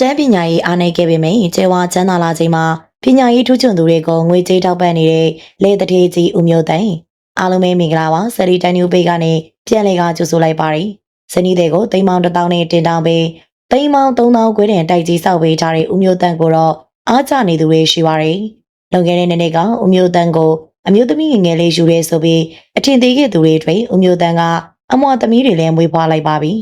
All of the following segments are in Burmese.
တန်းပညာရေးအားနည်းခဲ့ပေမယ့်ကျေဝါချမ်းသာလာချိန်မှာပညာရေးထူးချွန်သူတွေကိုငွေကြေးထောက်ပံ့နေတဲ့လေတထေးကြီးဦးမျိုးသိန်းအားလုံးပဲမင်္ဂလာပါဆယ်ရီတန်နျူပေကနေပြန်လေကကြိုဆိုလိုက်ပါတယ်ဇနီးတွေကိုတိမ်မောင်တစ်တောင်းနဲ့တင်တောင်းပေးတိမ်မောင်3000ခွဲတင်တိုက်ကြီးစောက်ပေးထားတဲ့ဦးမျိုးတန်းကိုတော့အားကျနေသူတွေရှိပါတယ်လွန်ခဲ့တဲ့နေ့နေ့ကဦးမျိုးတန်းကိုအမျိုးသမီးငယ်ငယ်လေးယူရဲဆိုပြီးအထင်သေးခဲ့သူတွေတွေဦးမျိုးတန်းကအမွာသမီးတွေလည်းမွေးဖွားလိုက်ပါပြီ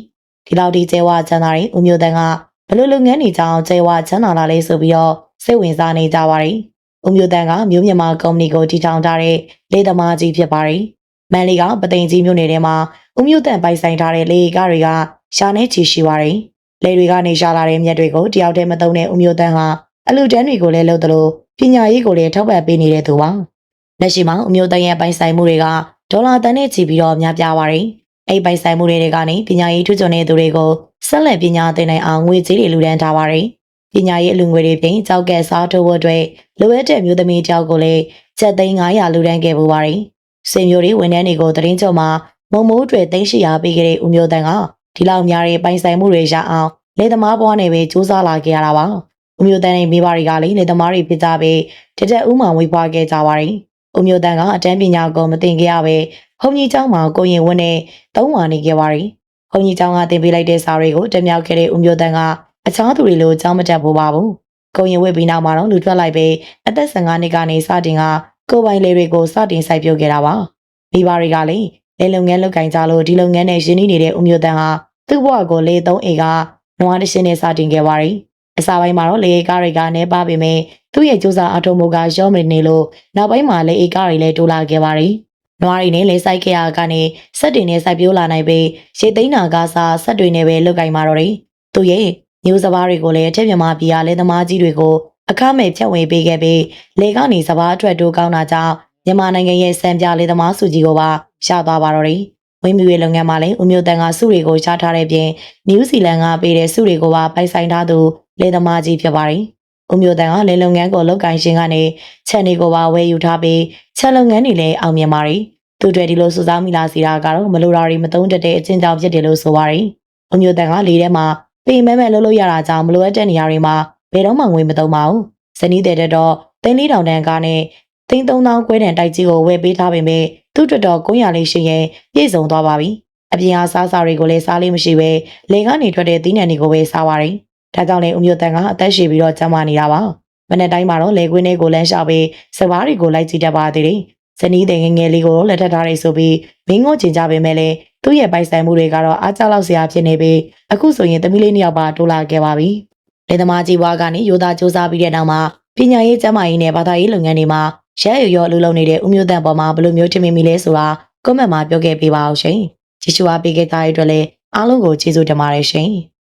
ဒီလောက်ဒီကျဲဝချမ်းသာတဲ့ဦးမျိုးတန်းက ဘလို့လုပ်ငန်းတွေကြောင့်ကျေဝချမ်းသာလာလဲဆိုပြီးတော့စိတ်ဝင်စားနေကြပါတယ်။ဦးမျိုးတန်းကမျိုးမြန်မာကုမ္ပဏီကိုတည်ထောင်ထားတဲ့လေသမားကြီးဖြစ်ပါတယ်။မန်လီကပသိမ်ကြီးမြို့နယ်ထဲမှာဦးမျိုးတန်းပိုင်ဆိုင်ထားတဲ့လေကားတွေကရှာနေချီရှိပါတယ်။လေတွေကနေရှာလာတဲ့မြက်တွေကိုတယောက်တည်းမသုံးတဲ့ဦးမျိုးတန်းဟာအလူတန်းတွေကိုလည်းလုပ်သလိုပညာရေးကိုလည်းထောက်ပံ့ပေးနေတဲ့သူပါ။လက်ရှိမှာဦးမျိုးတန်းရဲ့ပိုင်ဆိုင်မှုတွေကဒေါ်လာတန်းနဲ့ချီပြီးတော့များပြားပါတယ်။ အဲ့ပိုင်ဆိုင်မှုတွေကနေပညာရေးထူးချွန်တဲ့သူတွေကိုဆက်လက်ပညာသင်နိုင်အောင်ငွေကြေးတွေလူဒန်းထားပါတယ်။ပညာရေးအလူငွေတွေပြင်ကြောက်ကက်စားထိုးဖို့အတွက်လိုအပ်တဲ့မျိုးသမီးတယောက်ကိုလည်းချက်သိန်း900လူဒန်းခဲ့ပူပါတယ်။စင်မျိုးတွေဝန်ထမ်းတွေကိုတရင်ချုံမှာမုံမိုးတွေသိန်း800ပေးခဲ့တဲ့ဦးမျိုးတန်းကဒီလောက်များတဲ့ပိုင်ဆိုင်မှုတွေရအောင်လေသမားဘွားနဲ့ပဲစူးစမ်းလာခဲ့ရတာပါ။ဦးမျိုးတန်းရဲ့မိဘတွေကလည်းလေသမားတွေဖြစ်ကြပြီးတတက်ဦးမှဝေးဖွားခဲ့ကြပါတယ်။ ဦးမျိုးတန်းကအတန်းပညာကိုမသင်ခဲ့ရပဲဟုံကြီးကျောင်းမှာကိုရင်ဝင်းနဲ့သုံးဝါနေခဲ့ပါတယ်။ဘုံကြီးကျောင်းကတင်ပေးလိုက်တဲ့စာတွေကိုတက်မြောက်ခဲ့တဲ့ဦးမျိုးတန်းကအခြားသူတွေလိုကျောင်းမတက်ဖို့ပါဘူး။ကိုရင်ဝစ်ပြီးနောက်မှာတော့လူထွက်လိုက်ပြီးအသက်15နှစ်ကနေစတင်ကကိုယ်ပိုင်လေးတွေကိုစတင်စိုက်ပျိုးခဲ့တာပါ။မိဘတွေကလည်းလေလုပ်ငန်းလုပ်ကင်ကြလို့ဒီလုပ်ငန်းနဲ့ရင်းနှီးနေတဲ့ဦးမျိုးတန်းဟာသူ့ဘဝကိုလေသုံးအိမ်ကနွားတရှင်းနဲ့စတင်ခဲ့ပါတယ်။ အစာပိုင်းမှာတော့လေကားတွေကနေပါပေမဲ့သူ့ရဲ့ကြိုးစားအထုံးမှုကရောမနေလို့နောက်ပိုင်းမှာလေကားတွေလည်းတိုးလာခဲ့ပါတယ်။နွားရီနဲ့လေဆိုင်ခဲ့ရကနေစက်တွေနဲ့စိုက်ပျိုးလာနိုင်ပြီးရေသိန်းနာကားစားစက်တွေနဲ့ပဲလုတ်ကင်มาတော့တယ်။သူရဲ့မျိုးစဘာတွေကိုလည်းအထက်မြန်မာပြည်ကလေသမားကြီးတွေကိုအခမဲ့ဖြတ်ဝေပေးခဲ့ပြီးလေကနေစဘာအတွက်တိုးကောင်းတာကြောင့်မြန်မာနိုင်ငံရဲ့စံပြလေသမားစုကြီးကိုပါရသွားပါတော့တယ်။ ဝင်းမြူရဲ့လုပ်ငန်းမှာလည်းဦးမျိုးတန်ကစုတွေကိုရှားထားတဲ့ပြင်နယူးဇီလန်ကပေးတဲ့စုတွေကိုပါပိုင်ဆိုင်ထားသူလေသမားကြီးဖြစ်ပါတယ်။ဦးမျိုးတန်ကလေလုပ်ငန်းကိုလုပ်ကင်ရှင်ကနေချက်နေကိုပါဝယ်ယူထားပြီးချက်လုပ်ငန်းတွေလည်းအောင်မြင်ပါတယ်။သူတွေဒီလိုစူးစမ်းမိလာစီတာကတော့မလိုတာတွေမသုံးတတ်တဲ့အချင်းကြောင့်ဖြစ်တယ်လို့ဆိုပါရယ်။အမျိုးတန်ကလေထဲမှာပေမဲမဲလှုပ်လို့ရတာကြောင့်မလိုအပ်တဲ့နေရာတွေမှာဘယ်တော့မှငွေမသုံးပါဘူး။ဇနီးတဲ့တက်တော့သိန်း၄တောင်တန်ကားနဲ့သိန်း3000ခွဲတန်တိုက်ကြီးကိုဝယ်ပေးထားပေမဲ့ သူ့အတွက်တော့900လေးရှိရင်ပြည့်စုံသွားပါပြီ။အပြင်အားစားစာတွေကိုလည်းစားလေးမရှိပဲလေကနေထွက်တဲ့သီးနှံတွေကိုပဲစားပါရယ်။ဒါကြောင့်လေအမျိုးတန်ကအသက်ရှည်ပြီးတော့ကျန်းမာနေတာပါ။မနေ့တိုင်းမှာတော့လေကွင်းလေးကိုလမ်းလျှောက်ပြီးစပားတွေကိုလိုက်ကြည့်တတ်ပါသေးတယ်။ဇနီးတဲ့ငယ်ငယ်လေးကိုလက်ထပ်ထားတယ်ဆိုပြီးမင်းငိုချင်ကြပေမဲ့လည်းသူ့ရဲ့ပိုင်ဆိုင်မှုတွေကတော့အားကျလောက်စရာဖြစ်နေပြီးအခုဆိုရင်သမီးလေးနှစ်ယောက်ပါတိုးလာခဲ့ပါပြီ။လေသမားကြီးဘွားကနေရိုးသားစူးစမ်းပြီးတဲ့နောက်မှာပညာရေးကျန်းမာရေးနဲ့ဘာသာရေးလုပ်ငန်းတွေမှာ ရဲရရောအလုပ်လုပ်နေတဲ့ဦးမျိုးတန်ပေါ်မှာဘယ်လိုမျိုးထင်မိမိလဲဆိုတာကွန်မန့်မှာပြောခဲ့ပေးပါအောင်ရှင်။ကြည့်ရှုအားပေးခဲ့ကြတဲ့အတွက်လည်းအားလုံးကိုကျေးဇူးတင်ပါတယ်ရှင်။